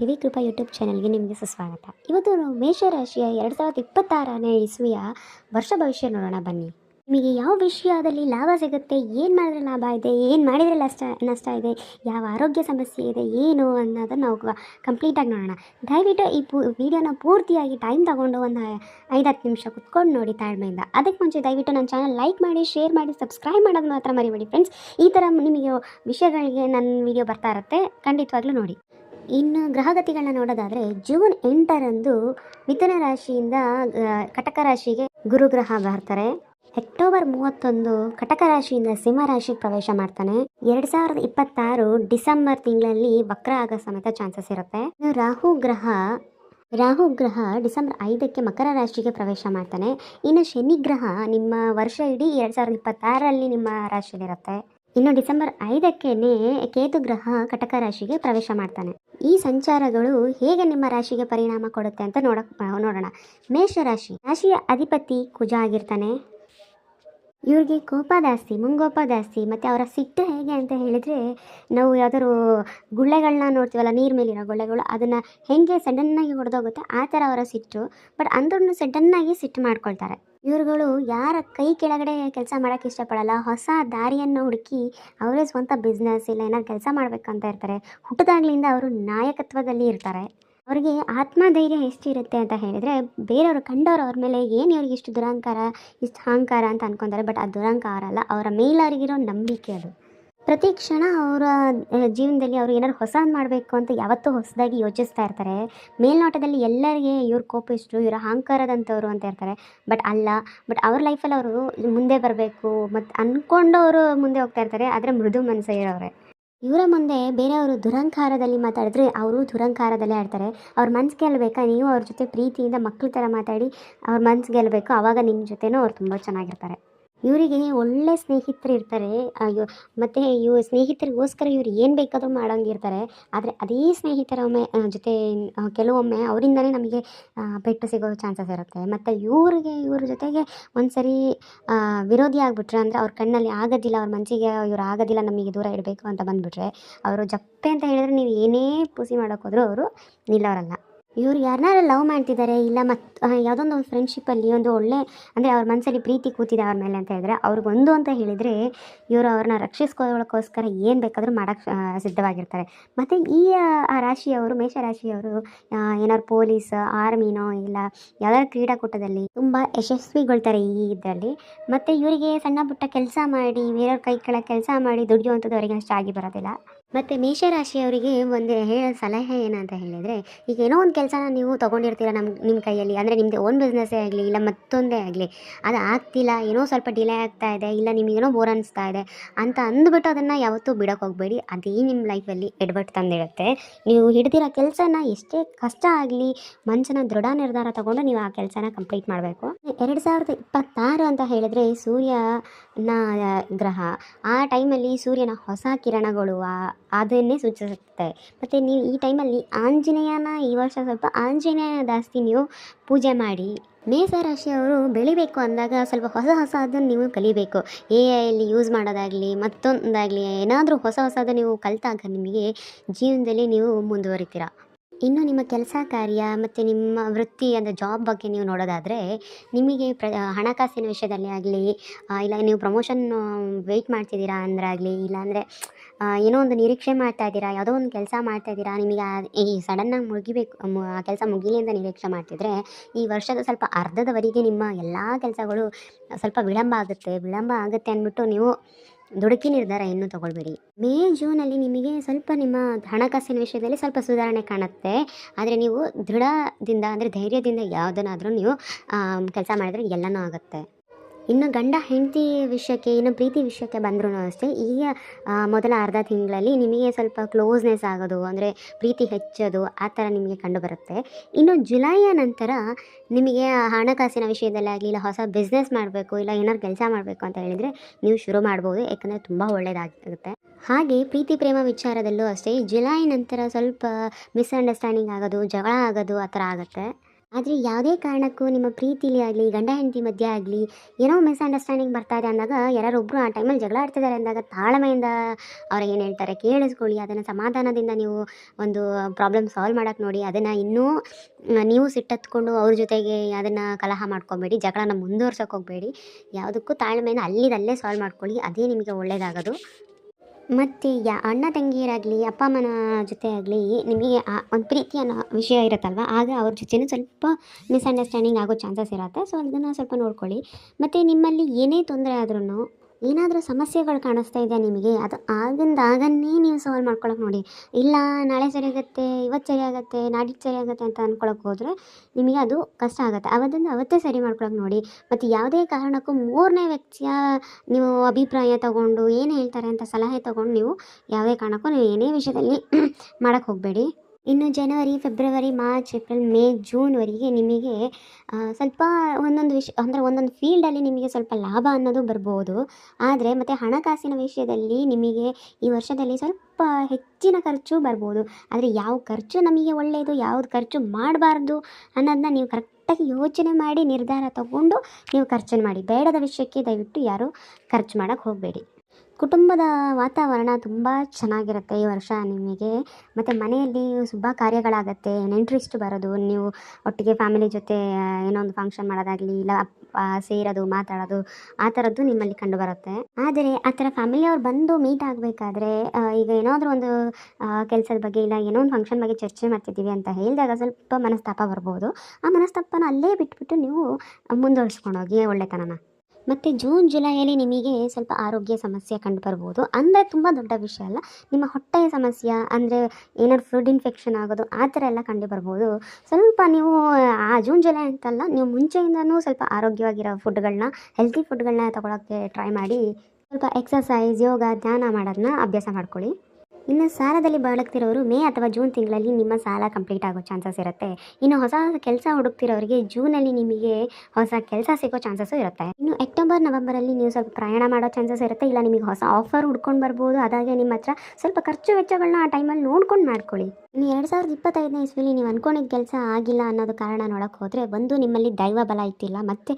ದಿವಿ ಕೃಪಾ YouTube ಚಾನಲ್ಗೆ ನಿಮಗೆ ಸುಸ್ವಾಗತ. ಇವತ್ತು ಮೇಷರಾಶಿಯ ಎರಡು ಸಾವಿರದ ಇಪ್ಪತ್ತಾರನೇ ಇಸ್ವಿಯ ವರ್ಷ ಭವಿಷ್ಯ ನೋಡೋಣ ಬನ್ನಿ. ನಿಮಗೆ ಯಾವ ವಿಷಯದಲ್ಲಿ ಲಾಭ ಸಿಗುತ್ತೆ, ಏನು ಮಾಡಿದ್ರೆ ಲಾಭ ಇದೆ, ಏನು ಮಾಡಿದರೆ ನಷ್ಟ ನಷ್ಟ ಇದೆ, ಯಾವ ಆರೋಗ್ಯ ಸಮಸ್ಯೆ ಇದೆ, ಏನು ಅನ್ನೋದನ್ನು ನಾವು ಕಂಪ್ಲೀಟಾಗಿ ನೋಡೋಣ. ದಯವಿಟ್ಟು ಈ ಪೂ ವಿಡಿಯೋನ ಪೂರ್ತಿಯಾಗಿ ಟೈಮ್ ತಗೊಂಡು ಒಂದು ಐದು ಹತ್ತು ನಿಮಿಷ ಕುತ್ಕೊಂಡು ನೋಡಿ ತಾಳ್ಮೆಯಿಂದ. ಅದಕ್ಕೆ ಮುಂಚೆ ದಯವಿಟ್ಟು ನನ್ನ ಚಾನಲ್ ಲೈಕ್ ಮಾಡಿ ಶೇರ್ ಮಾಡಿ ಸಬ್ಸ್ಕ್ರೈಬ್ ಮಾಡೋದು ಮಾತ್ರ ಮರಿಬೇಡಿ ಫ್ರೆಂಡ್ಸ್ ಈ ಥರ ನಿಮಗೆ ವಿಷಯಗಳಿಗೆ ನನ್ನ ವಿಡಿಯೋ ಬರ್ತಾ ಇರುತ್ತೆ, ಖಂಡಿತವಾಗ್ಲೂ ನೋಡಿ. ಇನ್ನು ಗ್ರಹಗತಿಗಳನ್ನ ನೋಡೋದಾದರೆ ಜೂನ್ ಎಂಟರಂದು ಮಿಥುನ ರಾಶಿಯಿಂದ ಕಟಕ ರಾಶಿಗೆ ಗುರುಗ್ರಹ ಬರ್ತಾರೆ. ಅಕ್ಟೋಬರ್ ಮೂವತ್ತೊಂದು ಕಟಕ ರಾಶಿಯಿಂದ ಸಿಂಹ ರಾಶಿಗೆ ಪ್ರವೇಶ ಮಾಡ್ತಾನೆ. ಎರಡ್ ಸಾವಿರದ ಇಪ್ಪತ್ತಾರು ಡಿಸೆಂಬರ್ ತಿಂಗಳಲ್ಲಿ ವಕ್ರ ಆಗೋ ಸಮೇತ ಚಾನ್ಸಸ್ ಇರುತ್ತೆ. ರಾಹು ಗ್ರಹ ರಾಹು ಗ್ರಹ ಡಿಸೆಂಬರ್ ಐದಕ್ಕೆ ಮಕರ ರಾಶಿಗೆ ಪ್ರವೇಶ ಮಾಡ್ತಾನೆ. ಇನ್ನು ಶನಿ ಗ್ರಹ ನಿಮ್ಮ ವರ್ಷ ಇಡೀ ಎರಡು ಸಾವಿರದ ಇಪ್ಪತ್ತಾರರಲ್ಲಿ ನಿಮ್ಮ ರಾಶಿಯಲ್ಲಿರುತ್ತೆ. ಇನ್ನು ಡಿಸೆಂಬರ್ ಐದಕ್ಕೇನೆ ಕೇತು ಗ್ರಹ ಕಟಕ ರಾಶಿಗೆ ಪ್ರವೇಶ ಮಾಡ್ತಾನೆ. ಈ ಸಂಚಾರಗಳು ಹೇಗೆ ನಿಮ್ಮ ರಾಶಿಗೆ ಪರಿಣಾಮ ಕೊಡುತ್ತೆ ಅಂತ ನೋಡಕ್ ನೋಡೋಣ. ಮೇಷ ರಾಶಿ, ರಾಶಿಯ ಅಧಿಪತಿ ಕುಜ ಆಗಿರ್ತಾನೆ. ಇವ್ರಿಗೆ ಕೋಪ ಜಾಸ್ತಿ, ಮುಂಗೋಪ ಜಾಸ್ತಿ, ಮತ್ತು ಅವರ ಸಿಟ್ಟು ಹೇಗೆ ಅಂತ ಹೇಳಿದರೆ, ನಾವು ಯಾವ್ದಾದ್ರು ಗುಳ್ಳೆಗಳನ್ನ ನೋಡ್ತೀವಲ್ಲ, ನೀರು ಮೇಲಿರೋ ಗುಳ್ಳೆಗಳು, ಅದನ್ನು ಹೇಗೆ ಸಡನ್ನಾಗಿ ಹೊಡೆದೋಗುತ್ತೆ, ಆ ಥರ ಅವರ ಸಿಟ್ಟು. ಬಟ್ ಅಂದ್ರೂ ಸಡನ್ನಾಗಿ ಸಿಟ್ಟು ಮಾಡ್ಕೊಳ್ತಾರೆ. ಇವ್ರುಗಳು ಯಾರ ಕೈ ಕೆಳಗಡೆ ಕೆಲಸ ಮಾಡೋಕ್ಕೆ ಇಷ್ಟಪಡಲ್ಲ, ಹೊಸ ದಾರಿಯನ್ನು ಹುಡುಕಿ ಅವರೇ ಸ್ವಂತ ಬಿಸ್ನೆಸ್ ಇಲ್ಲ, ಏನಾದ್ರು ಕೆಲಸ ಮಾಡಬೇಕಂತ ಇರ್ತಾರೆ. ಹುಟ್ಟದಾಗ್ಲಿಂದ ಅವರು ನಾಯಕತ್ವದಲ್ಲಿ ಇರ್ತಾರೆ. ಅವರಿಗೆ ಆತ್ಮಧೈರ್ಯ ಎಷ್ಟಿರುತ್ತೆ ಅಂತ ಹೇಳಿದರೆ, ಬೇರೆಯವರು ಕಂಡವರು ಅವ್ರ ಮೇಲೆ ಏನು ಇವ್ರಿಗೆ ಇಷ್ಟು ದುರಹಂಕಾರ ಇಷ್ಟು ಅಹಂಕಾರ ಅಂತ ಅನ್ಕೊಂತಾರೆ ಬಟ್ ಅದು ದುರಹಂಕಾರ ಅಲ್ಲ, ಅವರ ಮೇಲವರಿಗಿರೋ ನಂಬಿಕೆ ಅದು. ಪ್ರತಿ ಕ್ಷಣ ಅವರ ಜೀವನದಲ್ಲಿ ಅವರು ಏನಾದ್ರು ಹೊಸದು ಮಾಡಬೇಕು ಅಂತ ಯಾವತ್ತೂ ಹೊಸದಾಗಿ ಯೋಚಿಸ್ತಾ ಇರ್ತಾರೆ. ಮೇಲ್ನೋಟದಲ್ಲಿ ಎಲ್ಲರಿಗೆ ಇವ್ರ ಇಷ್ಟು, ಇವರ ಅಹಂಕಾರದಂಥವ್ರು ಅಂತ ಇರ್ತಾರೆ. ಬಟ್ ಅಲ್ಲ, ಬಟ್ ಅವ್ರ ಲೈಫಲ್ಲಿ ಅವರು ಮುಂದೆ ಬರಬೇಕು ಮತ್ತು ಅಂದ್ಕೊಂಡು ಅವರು ಮುಂದೆ ಹೋಗ್ತಾ ಇರ್ತಾರೆ, ಆದರೆ ಮೃದು ಮನಸ್ಸು ಇರೋರೆ ಇವರ ಮುಂದೆ ಬೇರೆಯವರು ದುರಂಕಾರದಲ್ಲಿ ಮಾತಾಡಿದ್ರೆ ಅವರು ದುರಂಕಾರದಲ್ಲಿ ಆಡ್ತಾರೆ. ಅವ್ರ ಮನ್ಸು ಗೆಲ್ಲಬೇಕಾ ನೀವು ಅವ್ರ ಜೊತೆ ಪ್ರೀತಿಯಿಂದ ಮಕ್ಕಳ ಥರ ಮಾತಾಡಿ ಅವ್ರ ಮನ್ಸು ಗೆಲ್ಲಬೇಕು ಆವಾಗ ನಿಮ್ಮ ಜೊತೆನೂ ಅವ್ರು ತುಂಬ ಚೆನ್ನಾಗಿರ್ತಾರೆ. ಇವರಿಗೆ ಒಳ್ಳೆ ಸ್ನೇಹಿತರು ಇರ್ತಾರೆ. ಅಯ್ಯೋ, ಮತ್ತು ಇವು ಸ್ನೇಹಿತರಿಗೋಸ್ಕರ ಇವ್ರು ಏನು ಬೇಕಾದರೂ ಮಾಡೋಂಗಿರ್ತಾರೆ. ಆದರೆ ಅದೇ ಸ್ನೇಹಿತರ ಒಮ್ಮೆ ಜೊತೆ ಕೆಲವೊಮ್ಮೆ ಅವರಿಂದನೇ ನಮಗೆ ಪೆಟ್ಟು ಸಿಗೋ ಚಾನ್ಸಸ್ ಇರುತ್ತೆ. ಮತ್ತು ಇವ್ರಿಗೆ, ಇವ್ರ ಜೊತೆಗೆ ಒಂದು ಸರಿ ವಿರೋಧಿ ಆಗಿಬಿಟ್ರೆ ಅಂದರೆ ಅವ್ರ ಕಣ್ಣಲ್ಲಿ ಆಗೋದಿಲ್ಲ, ಅವ್ರ ಮನಸ್ಸಿಗೆ ಇವ್ರು ಆಗೋದಿಲ್ಲ, ನಮಗೆ ದೂರ ಇಡಬೇಕು ಅಂತ ಬಂದುಬಿಟ್ರೆ, ಅವರು ಜಪ್ಪೆ ಅಂತ ಹೇಳಿದ್ರೆ ನೀವು ಏನೇ ಪೂಸಿ ಮಾಡೋಕ್ಕೋದ್ರೂ ಅವರು ನಿಲ್ಲೋರಲ್ಲ. ಇವ್ರು ಯಾರನ್ನಾರು ಲವ್ ಮಾಡ್ತಿದ್ದಾರೆ ಇಲ್ಲ ಮತ್ತು ಯಾವುದೊಂದು ಒಂದು ಫ್ರೆಂಡ್ಶಿಪ್ಪಲ್ಲಿ ಒಂದು ಒಳ್ಳೆ ಅಂದರೆ ಅವ್ರ ಮನಸ್ಸಲ್ಲಿ ಪ್ರೀತಿ ಕೂತಿದೆ ಅವ್ರ ಮೇಲೆ ಅಂತ ಹೇಳಿದ್ರೆ ಅವ್ರಿಗೊಂದು ಅಂತ ಹೇಳಿದರೆ ಇವರು ಅವ್ರನ್ನ ರಕ್ಷಿಸ್ಕೊಳ್ಳೋಕ್ಕೋಸ್ಕರ ಏನು ಬೇಕಾದರೂ ಮಾಡೋಕ್ಕೆ ಸಿದ್ಧವಾಗಿರ್ತಾರೆ. ಮತ್ತು ಈ ಆ, ರಾಶಿಯವರು ಮೇಷರಾಶಿಯವರು ಏನಾದ್ರು ಪೊಲೀಸ್ ಆರ್ಮಿನೋ ಇಲ್ಲ ಯಾವ್ದಾದ್ರು ಕ್ರೀಡಾಕೂಟದಲ್ಲಿ ತುಂಬ ಯಶಸ್ವಿಗೊಳ್ತಾರೆ ಈ ಇದರಲ್ಲಿ. ಮತ್ತು ಇವರಿಗೆ ಸಣ್ಣ ಪುಟ್ಟ ಕೆಲಸ ಮಾಡಿ ಬೇರೆಯವ್ರ ಕೈ ಕೆಳಗೆ ಕೆಲಸ ಮಾಡಿ ದುಡಿಯುವಂಥದ್ದು ಅವರಿಗೆ ಅಷ್ಟಾಗಿ ಬರೋದಿಲ್ಲ. ಮತ್ತು ಮೇಷರಾಶಿಯವರಿಗೆ ಒಂದು ಹೇಳೋ ಸಲಹೆ ಏನಂತ ಹೇಳಿದರೆ, ಈಗ ಏನೋ ಒಂದು ಕೆಲಸನ ನೀವು ತೊಗೊಂಡಿರ್ತೀರ ನಮ್ಮ ನಿಮ್ಮ ಕೈಯಲ್ಲಿ, ಅಂದರೆ ನಿಮ್ಮದು ಓನ್ ಬಿಸ್ನೆಸ್ಸೇ ಆಗಲಿ, ಇಲ್ಲ ಮತ್ತೊಂದೇ ಆಗಲಿ, ಅದು ಆಗ್ತಿಲ್ಲ, ಏನೋ ಸ್ವಲ್ಪ ಡಿಲೇ ಆಗ್ತಾ ಇದೆ, ಇಲ್ಲ ನಿಮಗೇನೋ ಬೋರ್ ಅನಿಸ್ತಾ ಇದೆ ಅಂತ ಅಂದ್ಬಿಟ್ಟು ಅದನ್ನು ಯಾವತ್ತೂ ಬಿಡೋಕೆ ಹೋಗಬೇಡಿ. ಅದೇ ನಿಮ್ಮ ಲೈಫಲ್ಲಿ ಎಡ್ವರ್ಟ್ ತಂದಿಡುತ್ತೆ ನೀವು ಹಿಡ್ದಿರೋ ಕೆಲಸನ ಎಷ್ಟೇ ಕಷ್ಟ ಆಗಲಿ ಮನಸ್ಸನ್ನ ದೃಢ ನಿರ್ಧಾರ ತೊಗೊಂಡು ನೀವು ಆ ಕೆಲಸನ ಕಂಪ್ಲೀಟ್ ಮಾಡಬೇಕು. ಎರಡು ಸಾವಿರದ ಇಪ್ಪತ್ತಾರು ಅಂತ ಹೇಳಿದರೆ ಸೂರ್ಯನ ಗ್ರಹ, ಆ ಟೈಮಲ್ಲಿ ಸೂರ್ಯನ ಹೊಸ ಕಿರಣಗಳು, ಆ- ಅದನ್ನೇ ಸೂಚಿಸುತ್ತೆ. ಮತ್ತು ನೀವು ಈ ಟೈಮಲ್ಲಿ ಆಂಜನೇಯನ, ಈ ವರ್ಷ ಸ್ವಲ್ಪ ಆಂಜನೇಯನ ಜಾಸ್ತಿ ನೀವು ಪೂಜೆ ಮಾಡಿ ಮೇಷರಾಶಿಯವರು ಬೆಳಿಬೇಕು ಅಂದಾಗ ಸ್ವಲ್ಪ ಹೊಸ ಹೊಸದನ್ನು ನೀವು ಕಲಿಬೇಕು. ಎ ಐಲ್ಲಿ ಯೂಸ್ ಮಾಡೋದಾಗಲಿ, ಮತ್ತೊಂದಾಗಲಿ, ಏನಾದರೂ ಹೊಸ ಹೊಸದು ನೀವು ಕಲಿತಾಗ ನಿಮಗೆ ಜೀವನದಲ್ಲಿ ನೀವು ಮುಂದುವರಿತೀರ. ಇನ್ನು ನಿಮ್ಮ ಕೆಲಸ ಕಾರ್ಯ ಮತ್ತು ನಿಮ್ಮ ವೃತ್ತಿ ಅಂದರೆ ಜಾಬ್ ಬಗ್ಗೆ ನೀವು ನೋಡೋದಾದರೆ, ನಿಮಗೆ ಪ್ರ, ಹಣಕಾಸಿನ ವಿಷಯದಲ್ಲಿ ಆಗಲಿ ಇಲ್ಲ ನೀವು ಪ್ರಮೋಷನ್ ವೆಯ್ಟ್ ಮಾಡ್ತಿದ್ದೀರಾ ಅಂದ್ರಾಗಲಿ ಇಲ್ಲಾಂದರೆ ಏನೋ ಒಂದು ನಿರೀಕ್ಷೆ ಮಾಡ್ತಾ ಇದ್ದೀರಾ, ಯಾವುದೋ ಒಂದು ಕೆಲಸ ಮಾಡ್ತಾ ಇದ್ದೀರಾ, ನಿಮಗೆ ಈ ಸಡನ್ನಾಗಿ ಮುಗಿಬೇಕು ಆ ಕೆಲಸ ಮುಗೀಲಿ ಅಂತ ನಿರೀಕ್ಷೆ ಮಾಡ್ತಿದ್ರೆ, ಈ ವರ್ಷದ ಸ್ವಲ್ಪ ಅರ್ಧದವರೆಗೆ ನಿಮ್ಮ ಎಲ್ಲ ಕೆಲಸಗಳು ಸ್ವಲ್ಪ ವಿಳಂಬ ಆಗುತ್ತೆ. ವಿಳಂಬ ಆಗುತ್ತೆ ಅಂದ್ಬಿಟ್ಟು ನೀವು ದುಡುಕಿ ನಿರ್ಧಾರ ಇನ್ನೂ ತಗೊಳ್ಬೇಡಿ. ಮೇ, ಜೂನಲ್ಲಿ ನಿಮಗೆ ಸ್ವಲ್ಪ ನಿಮ್ಮ ಹಣಕಾಸಿನ ವಿಷಯದಲ್ಲಿ ಸ್ವಲ್ಪ ಸುಧಾರಣೆ ಕಾಣುತ್ತೆ. ಆದರೆ ನೀವು ದೃಢದಿಂದ, ಅಂದರೆ ಧೈರ್ಯದಿಂದ ಯಾವುದನ್ನಾದರೂ ನೀವು ಕೆಲಸ ಮಾಡಿದರೆ ಎಲ್ಲನೂ ಆಗುತ್ತೆ. ಇನ್ನು ಗಂಡ ಹೆಂಡತಿ ವಿಷಯಕ್ಕೆ, ಇನ್ನು ಪ್ರೀತಿ ವಿಷಯಕ್ಕೆ ಬಂದ್ರೂ ಅಷ್ಟೇ ಈಗ ಮೊದಲ ಅರ್ಧ ತಿಂಗಳಲ್ಲಿ ನಿಮಗೆ ಸ್ವಲ್ಪ ಕ್ಲೋಸ್ನೆಸ್ ಆಗೋದು, ಅಂದರೆ ಪ್ರೀತಿ ಹೆಚ್ಚೋದು, ಆ ಥರ ನಿಮಗೆ ಕಂಡುಬರುತ್ತೆ. ಇನ್ನು ಜುಲೈಯ ನಂತರ ನಿಮಗೆ ಹಣಕಾಸಿನ ವಿಷಯದಲ್ಲಿ ಆಗಲಿ, ಇಲ್ಲ ಹೊಸ ಬಿಸ್ನೆಸ್ ಮಾಡಬೇಕು, ಇಲ್ಲ ಏನಾದ್ರು ಕೆಲಸ ಮಾಡಬೇಕು ಅಂತ ಹೇಳಿದರೆ ನೀವು ಶುರು ಮಾಡ್ಬೋದು ಯಾಕಂದರೆ ತುಂಬ ಒಳ್ಳೆಯದಾಗುತ್ತೆ ಹಾಗೆ ಪ್ರೀತಿ ಪ್ರೇಮ ವಿಚಾರದಲ್ಲೂ ಅಷ್ಟೇ ಜುಲೈ ನಂತರ ಸ್ವಲ್ಪ ಮಿಸ್ಅಂಡರ್ಸ್ಟ್ಯಾಂಡಿಂಗ್ ಆಗೋದು, ಜಗಳ ಆಗೋದು ಆ ಥರ ಆಗುತ್ತೆ. ಆದರೆ ಯಾವುದೇ ಕಾರಣಕ್ಕೂ ನಿಮ್ಮ ಪ್ರೀತಿಲಿ ಆಗಲಿ, ಗಂಡ ಹೆಂಡತಿ ಮಧ್ಯೆ ಆಗಲಿ, ಏನೋ ಮಿಸ್ಅಂಡರ್ಸ್ಟ್ಯಾಂಡಿಂಗ್ ಬರ್ತಾ ಇದೆ ಅಂದಾಗ ಯಾರೊಬ್ಬರು ಆ ಟೈಮಲ್ಲಿ ಜಗಳ ಆಡ್ತಿದ್ದಾರೆ ಅಂದಾಗ ತಾಳ್ಮೆಯಿಂದ ಅವ್ರು ಏನು ಹೇಳ್ತಾರೆ ಕೇಳಿಸ್ಕೊಳ್ಳಿ, ಅದನ್ನು ಸಮಾಧಾನದಿಂದ ನೀವು ಒಂದು ಪ್ರಾಬ್ಲಮ್ ಸಾಲ್ವ್ ಮಾಡೋಕ್ಕೆ ನೋಡಿ, ಅದನ್ನು ಇನ್ನೂ ನೀವು ಸಿಟ್ಟತ್ಕೊಂಡು ಅವ್ರ ಜೊತೆಗೆ ಅದನ್ನು ಕಲಹ ಮಾಡ್ಕೊಬೇಡಿ ಜಗಳನ ಮುಂದುವರ್ಸೋಕೆ ಹೋಗಬೇಡಿ. ಯಾವುದಕ್ಕೂ ತಾಳ್ಮೆಯಿಂದ ಅಲ್ಲಿದಲ್ಲೇ ಸಾಲ್ವ್ ಮಾಡ್ಕೊಳ್ಳಿ, ಅದೇ ನಿಮಗೆ ಒಳ್ಳೆಯದಾಗೋದು ಮತ್ತು ಯಾ ಅಣ್ಣ ತಂಗಿಯರಾಗಲಿ, ಅಪ್ಪ ಅಮ್ಮನ ಜೊತೆ ಆಗಲಿ ನಿಮಗೆ ಆ ಒಂದು ಪ್ರೀತಿ ಅನ್ನೋ ವಿಷಯ ಇರುತ್ತಲ್ವ? ಆಗ ಅವ್ರ ಜೊತೆನೂ ಸ್ವಲ್ಪ ಮಿಸ್ಅಂಡರ್ಸ್ಟ್ಯಾಂಡಿಂಗ್ ಆಗೋ ಚಾನ್ಸಸ್ ಇರುತ್ತೆ. ಸೊ ಅದನ್ನು ಸ್ವಲ್ಪ ನೋಡ್ಕೊಳ್ಳಿ. ಮತ್ತು ನಿಮ್ಮಲ್ಲಿ ಏನೇ ತೊಂದರೆ ಆದ್ರೂ ಏನಾದರೂ ಸಮಸ್ಯೆಗಳು ಕಾಣಿಸ್ತಾ ಇದೆ ನಿಮಗೆ, ಅದು ಆಗಿಂದ ಆಗನ್ನೇ ನೀವು ಸಾಲ್ವ್ ಮಾಡ್ಕೊಳಕ್ಕೆ ನೋಡಿ. ಇಲ್ಲ, ನಾಳೆ ಸರಿಯಾಗತ್ತೆ, ಇವತ್ತು ಸರಿಯಾಗತ್ತೆ, ನಾಡಿದ್ದು ಸರಿಯಾಗುತ್ತೆ ಅಂತ ಅಂದ್ಕೊಳಕ್ಕೆ ಹೋದರೆ ನಿಮಗೆ ಅದು ಕಷ್ಟ ಆಗುತ್ತೆ. ಅವತ್ತನ್ನು ಅವತ್ತೇ ಸರಿ ಮಾಡ್ಕೊಳಕ್ಕೆ ನೋಡಿ. ಮತ್ತು ಯಾವುದೇ ಕಾರಣಕ್ಕೂ ಮೂರನೇ ವ್ಯಕ್ತಿಯ ನೀವು ಅಭಿಪ್ರಾಯ ತಗೊಂಡು, ಏನು ಹೇಳ್ತಾರೆ ಅಂತ ಸಲಹೆ ತಗೊಂಡು ನೀವು ಯಾವುದೇ ಕಾರಣಕ್ಕೂ ನೀವು ಏನೇ ವಿಷಯದಲ್ಲಿ ಮಾಡೋಕ್ಕೆ ಹೋಗಬೇಡಿ. ಇನ್ನು ಜನವರಿ, ಫೆಬ್ರವರಿ, ಮಾರ್ಚ್, ಏಪ್ರಿಲ್, ಮೇ ಜೂನ್ವರೆಗೆ ನಿಮಗೆ ಸ್ವಲ್ಪ ಒಂದೊಂದು ವಿಷ, ಅಂದರೆ ಒಂದೊಂದು ಫೀಲ್ಡಲ್ಲಿ ನಿಮಗೆ ಸ್ವಲ್ಪ ಲಾಭ ಅನ್ನೋದು ಬರ್ಬೋದು. ಆದರೆ ಮತ್ತು ಹಣಕಾಸಿನ ವಿಷಯದಲ್ಲಿ ನಿಮಗೆ ಈ ವರ್ಷದಲ್ಲಿ ಸ್ವಲ್ಪ ಹೆಚ್ಚಿನ ಖರ್ಚು ಬರ್ಬೋದು. ಆದರೆ ಯಾವ ಖರ್ಚು ನಮಗೆ ಒಳ್ಳೆಯದು ಯಾವ್ದು ಖರ್ಚು ಮಾಡಬಾರ್ದು ಅನ್ನೋದನ್ನ ನೀವು ಕರೆಕ್ಟಾಗಿ ಯೋಚನೆ ಮಾಡಿ ನಿರ್ಧಾರ ತಗೊಂಡು ನೀವು ಖರ್ಚನ್ನು ಮಾಡಿ. ಬೇಡದ ವಿಷಯಕ್ಕೆ ದಯವಿಟ್ಟು ಯಾರೂ ಖರ್ಚು ಮಾಡೋಕ್ಕೆ ಹೋಗಬೇಡಿ. ಕುಟುಂಬದ ವಾತಾವರಣ ತುಂಬ ಚೆನ್ನಾಗಿರುತ್ತೆ ಈ ವರ್ಷ ನಿಮಗೆ. ಮತ್ತು ಮನೆಯಲ್ಲಿ ಶುಭ ಕಾರ್ಯಗಳಾಗತ್ತೆ ನೆಂಟರಿಷ್ಟು ಬರೋದು, ನೀವು ಒಟ್ಟಿಗೆ ಫ್ಯಾಮಿಲಿ ಜೊತೆ ಏನೋ ಒಂದು ಫಂಕ್ಷನ್ ಮಾಡೋದಾಗಲಿ, ಇಲ್ಲ ಸೇರೋದು, ಮಾತಾಡೋದು, ಆ ಥರದ್ದು ನಿಮ್ಮಲ್ಲಿ ಕಂಡುಬರುತ್ತೆ. ಆದರೆ ಆ ಥರ ಫ್ಯಾಮಿಲಿಯವ್ರು ಬಂದು ಮೀಟ್ ಆಗಬೇಕಾದ್ರೆ ಈಗ ಏನಾದರೂ ಒಂದು ಕೆಲಸದ ಬಗ್ಗೆ ಇಲ್ಲ ಏನೋ ಒಂದು ಫಂಕ್ಷನ್ ಬಗ್ಗೆ ಚರ್ಚೆ ಮಾಡ್ತಿದ್ದೀವಿ ಅಂತ ಹೇಳಿದಾಗ ಸ್ವಲ್ಪ ಮನಸ್ತಾಪ ಬರ್ಬೋದು. ಆ ಮನಸ್ತಾಪನ ಅಲ್ಲೇ ಬಿಟ್ಬಿಟ್ಟು ನೀವು ಮುಂದುವರ್ಸ್ಕೊಂಡೋಗಿ ಒಳ್ಳೆತನನ. ಮತ್ತು ಜೂನ್, ಜುಲೈಯಲ್ಲಿ ನಿಮಗೆ ಸ್ವಲ್ಪ ಆರೋಗ್ಯ ಸಮಸ್ಯೆ ಕಂಡು ಬರ್ಬೋದು ಅಂದರೆ ತುಂಬ ದೊಡ್ಡ ವಿಷಯ ಅಲ್ಲ. ನಿಮ್ಮ ಹೊಟ್ಟೆಯ ಸಮಸ್ಯೆ, ಅಂದರೆ ಏನಾದ್ರು ಫುಡ್ ಇನ್ಫೆಕ್ಷನ್ ಆಗೋದು, ಆ ಥರ ಎಲ್ಲ ಕಂಡು ಬರ್ಬೋದು ಸ್ವಲ್ಪ ನೀವು, ಆ ಜೂನ್, ಜುಲೈ ಅಂತಲ್ಲ, ನೀವು ಮುಂಚೆಯಿಂದನೂ ಸ್ವಲ್ಪ ಆರೋಗ್ಯವಾಗಿರೋ ಫುಡ್ಗಳನ್ನ ಹೆಲ್ತಿ ಫುಡ್ಗಳನ್ನ ತಗೊಳ್ಳೋಕ್ಕೆ ಟ್ರೈ ಮಾಡಿ, ಸ್ವಲ್ಪ ಎಕ್ಸಸೈಸ್ ಯೋಗ, ಧ್ಯಾನ ಮಾಡೋದನ್ನ ಅಭ್ಯಾಸ ಮಾಡ್ಕೊಳ್ಳಿ. ಇನ್ನು ಸಾಲದಲ್ಲಿ ಬಳಕ್ತಿರೋರು ಮೇ ಅಥವಾ ಜೂನ್ ತಿಂಗಳಲ್ಲಿ ನಿಮ್ಮ ಸಾಲ ಕಂಪ್ಲೀಟ್ ಆಗೋ ಚಾನ್ಸಸ್ ಇರುತ್ತೆ. ಇನ್ನು ಹೊಸ ಕೆಲಸ ಹುಡುಕ್ತಿರೋರಿಗೆ ಜೂನಲ್ಲಿ ನಿಮಗೆ ಹೊಸ ಕೆಲಸ ಸಿಗೋ ಚಾನ್ಸಸ್ಸು ಇರುತ್ತೆ. ಇನ್ನು ಅಕ್ಟೋಬರ್, ನವೆಂಬರಲ್ಲಿ ನೀವು ಸ್ವಲ್ಪ ಪ್ರಯಾಣ ಮಾಡೋ ಚಾನ್ಸಸ್ ಇರುತ್ತೆ. ಇಲ್ಲ ನಿಮಗೆ ಹೊಸ ಆಫರ್ ಹುಡ್ಕೊಂಡು ಬರ್ಬೋದು. ಅದಾಗೆ ನಿಮ್ಮ ಹತ್ರ ಸ್ವಲ್ಪ ಖರ್ಚು ವೆಚ್ಚಗಳನ್ನ ಆ ಟೈಮಲ್ಲಿ ನೋಡ್ಕೊಂಡು ಮಾಡ್ಕೊಳ್ಳಿ. ಇನ್ನು ಎರಡು ಸಾವಿರದ ಇಪ್ಪತ್ತೈದನೇ ಇಸ್ವಿಲಿ ನೀವು ಅನ್ಕೊಂಡಿದ್ದ ಕೆಲಸ ಆಗಿಲ್ಲ ಅನ್ನೋದು ಕಾರಣ ನೋಡೋಕೆ ಹೋದರೆ ಒಂದು ನಿಮ್ಮಲ್ಲಿ ದೈವ ಬಲ ಇತ್ತಿಲ್ಲ ಮತ್ತು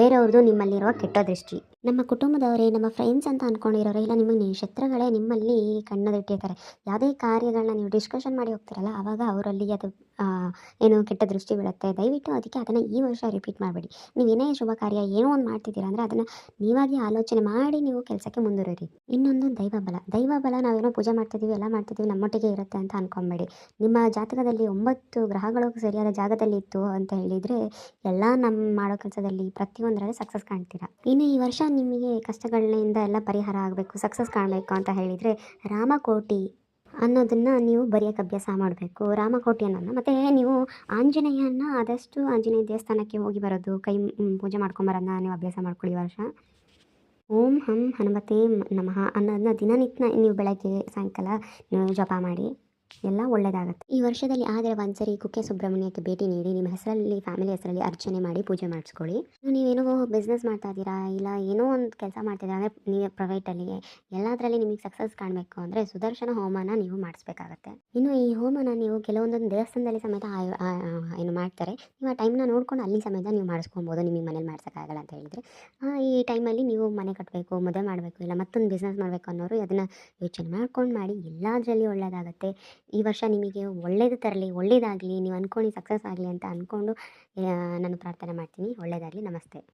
ಬೇರೆಯವ್ರದ್ದು ನಿಮ್ಮಲ್ಲಿರುವ ಕೆಟ್ಟ ದೃಷ್ಟಿ. ನಮ್ಮ ಕುಟುಂಬದವರೇ, ನಮ್ಮ ಫ್ರೆಂಡ್ಸ್ ಅಂತ ಅಂದ್ಕೊಂಡಿರೋರೆ ಇಲ್ಲ ನಿಮಗೆ ನೀವು ಶತ್ರುಗಳೇ ನಿಮ್ಮಲ್ಲಿ ಕಣ್ಣದಿಟ್ಟಿರ್ತಾರೆ. ಯಾವುದೇ ಕಾರ್ಯಗಳನ್ನ ನೀವು ಡಿಸ್ಕಷನ್ ಮಾಡಿ ಹೋಗ್ತಿರಲ್ಲ ಆವಾಗ ಅವರಲ್ಲಿ ಅದು ಏನು ಕೆಟ್ಟ ದೃಷ್ಟಿ ಬೀಳುತ್ತೆ. ದಯವಿಟ್ಟು ಅದಕ್ಕೆ ಅದನ್ನು ಈ ವರ್ಷ ರಿಪೀಟ್ ಮಾಡಬೇಡಿ. ನೀವು ಏನೇ ಶುಭ ಕಾರ್ಯ ಏನೋ ಒಂದು ಮಾಡ್ತಿದ್ದೀರಾ ಅಂದರೆ ಅದನ್ನು ನೀವಾಗಿ ಆಲೋಚನೆ ಮಾಡಿ ನೀವು ಕೆಲಸಕ್ಕೆ ಮುಂದುವರಿ ಇನ್ನೊಂದು ದೈವ ಬಲ. ದೈವ ಬಲ ನಾವೇನೋ ಪೂಜೆ ಮಾಡ್ತಿದ್ದೀವಿ ಎಲ್ಲ ಮಾಡ್ತಿದ್ದೀವಿ ನಮ್ಮೊಟ್ಟಿಗೆ ಇರುತ್ತೆ ಅಂತ ಅನ್ಕೊಂಬೇಡಿ. ನಿಮ್ಮ ಜಾತಕದಲ್ಲಿ ಒಂಬತ್ತು ಗ್ರಹಗಳು ಸರಿಯಾದ ಜಾಗದಲ್ಲಿ ಇತ್ತು ಅಂತ ಹೇಳಿದರೆ, ಎಲ್ಲ ನಮ್ಮ ಮಾಡೋ ಕೆಲಸದಲ್ಲಿ ಪ್ರತಿಯೊಂದರಲ್ಲಿ ಸಕ್ಸಸ್ ಕಾಣ್ತೀರಾ? ಇನ್ನು ಈ ವರ್ಷ ನಿಮಗೆ ಕಷ್ಟಗಳಿಂದ ಎಲ್ಲ ಪರಿಹಾರ ಆಗಬೇಕು ಸಕ್ಸಸ್ ಕಾಣಬೇಕು ಅಂತ ಹೇಳಿದರೆ ರಾಮಕೋಟಿ ಅನ್ನೋದನ್ನು ನೀವು ಬರೆಯೋಕೆ ಅಭ್ಯಾಸ ಮಾಡಬೇಕು. ರಾಮಕೋಟಿ ಅನ್ನೋದನ್ನ ಮತ್ತು ನೀವು ಆಂಜನೇಯನ ಆದಷ್ಟು ಆಂಜನೇಯ ದೇವಸ್ಥಾನಕ್ಕೆ ಹೋಗಿ ಬರೋದು, ಕೈ ಪೂಜೆ ಮಾಡ್ಕೊಂಬರೋದನ್ನ ನೀವು ಅಭ್ಯಾಸ ಮಾಡ್ಕೊಳ್ಳಿ ವರ್ಷ. ಓಂ ಹಂ ಹನುಮತೇ ನಮಃ ಅನ್ನೋದನ್ನ ದಿನನಿತ್ಯ ನೀವು ಬೆಳಗ್ಗೆ ಸಾಯಂಕಾಲ ನೀವು ಜಪ ಮಾಡಿ. ಎಲ್ಲ ಒಳ್ಳೆಯದಾಗುತ್ತೆ ಈ ವರ್ಷದಲ್ಲಿ ಆದರೆ ಒಂದ್ಸರಿ ಕುಕ್ಕೆ ಸುಬ್ರಹ್ಮಣ್ಯಕ್ಕೆ ಭೇಟಿ ನೀಡಿ, ನಿಮ್ಮ ಹೆಸರಲ್ಲಿ ಫ್ಯಾಮಿಲಿ ಹೆಸರಲ್ಲಿ ಅರ್ಚನೆ ಮಾಡಿ ಪೂಜೆ ಮಾಡಿಸ್ಕೊಳ್ಳಿ. ನೀವೇನೋ ಬಿಸ್ನೆಸ್ ಮಾಡ್ತಾ ಇದ್ದೀರಾ, ಇಲ್ಲ ಏನೋ ಒಂದು ಕೆಲಸ ಮಾಡ್ತಿದ್ದೀರಾ ಅಂದರೆ ನೀವು ಪ್ರೈವೇಟಲ್ಲಿ ಎಲ್ಲದರಲ್ಲಿ ನಿಮಗೆ ಸಕ್ಸಸ್ ಕಾಣಬೇಕು ಅಂದರೆ ಸುದರ್ಶನ ಹೋಮನ ನೀವು ಮಾಡಿಸ್ಬೇಕಾಗತ್ತೆ. ಇನ್ನು ಈ ಹೋಮನ ನೀವು ಕೆಲವೊಂದೊಂದು ದೇವಸ್ಥಾನದಲ್ಲಿ ಸಮೇತ ಏನು ಮಾಡ್ತಾರೆ, ನೀವು ಆ ಟೈಮ್ನ ನೋಡ್ಕೊಂಡು ಅಲ್ಲಿ ಸಮೇತ ನೀವು ಮಾಡಿಸ್ಕೊಬೋದು, ನಿಮಗೆ ಮನೇಲಿ ಮಾಡ್ಸೋಕ್ಕಾಗಲ್ಲ ಅಂತ ಹೇಳಿದರೆ. ಈ ಟೈಮಲ್ಲಿ ನೀವು ಮನೆ ಕಟ್ಟಬೇಕು ಮದುವೆ ಮಾಡಬೇಕು, ಇಲ್ಲ ಮತ್ತೊಂದು ಬಿಸ್ನೆಸ್ ಮಾಡಬೇಕು ಅನ್ನೋರು ಅದನ್ನು ಯೋಚನೆ ಮಾಡ್ಕೊಂಡು ಮಾಡಿ, ಎಲ್ಲದರಲ್ಲಿ ಒಳ್ಳೆಯದಾಗತ್ತೆ ಈ ವರ್ಷ ನಿಮಗೆ ಒಳ್ಳೇದು ತರಲಿ, ಒಳ್ಳೇದಾಗಲಿ, ನೀವು ಅಂದ್ಕೊಂಡು ಸಕ್ಸಸ್ ಆಗಲಿ ಅಂತ ಅಂದ್ಕೊಂಡು ನಾನು ಪ್ರಾರ್ಥನೆ ಮಾಡ್ತೀನಿ. ಒಳ್ಳೆಯದಾಗಲಿ ನಮಸ್ತೆ.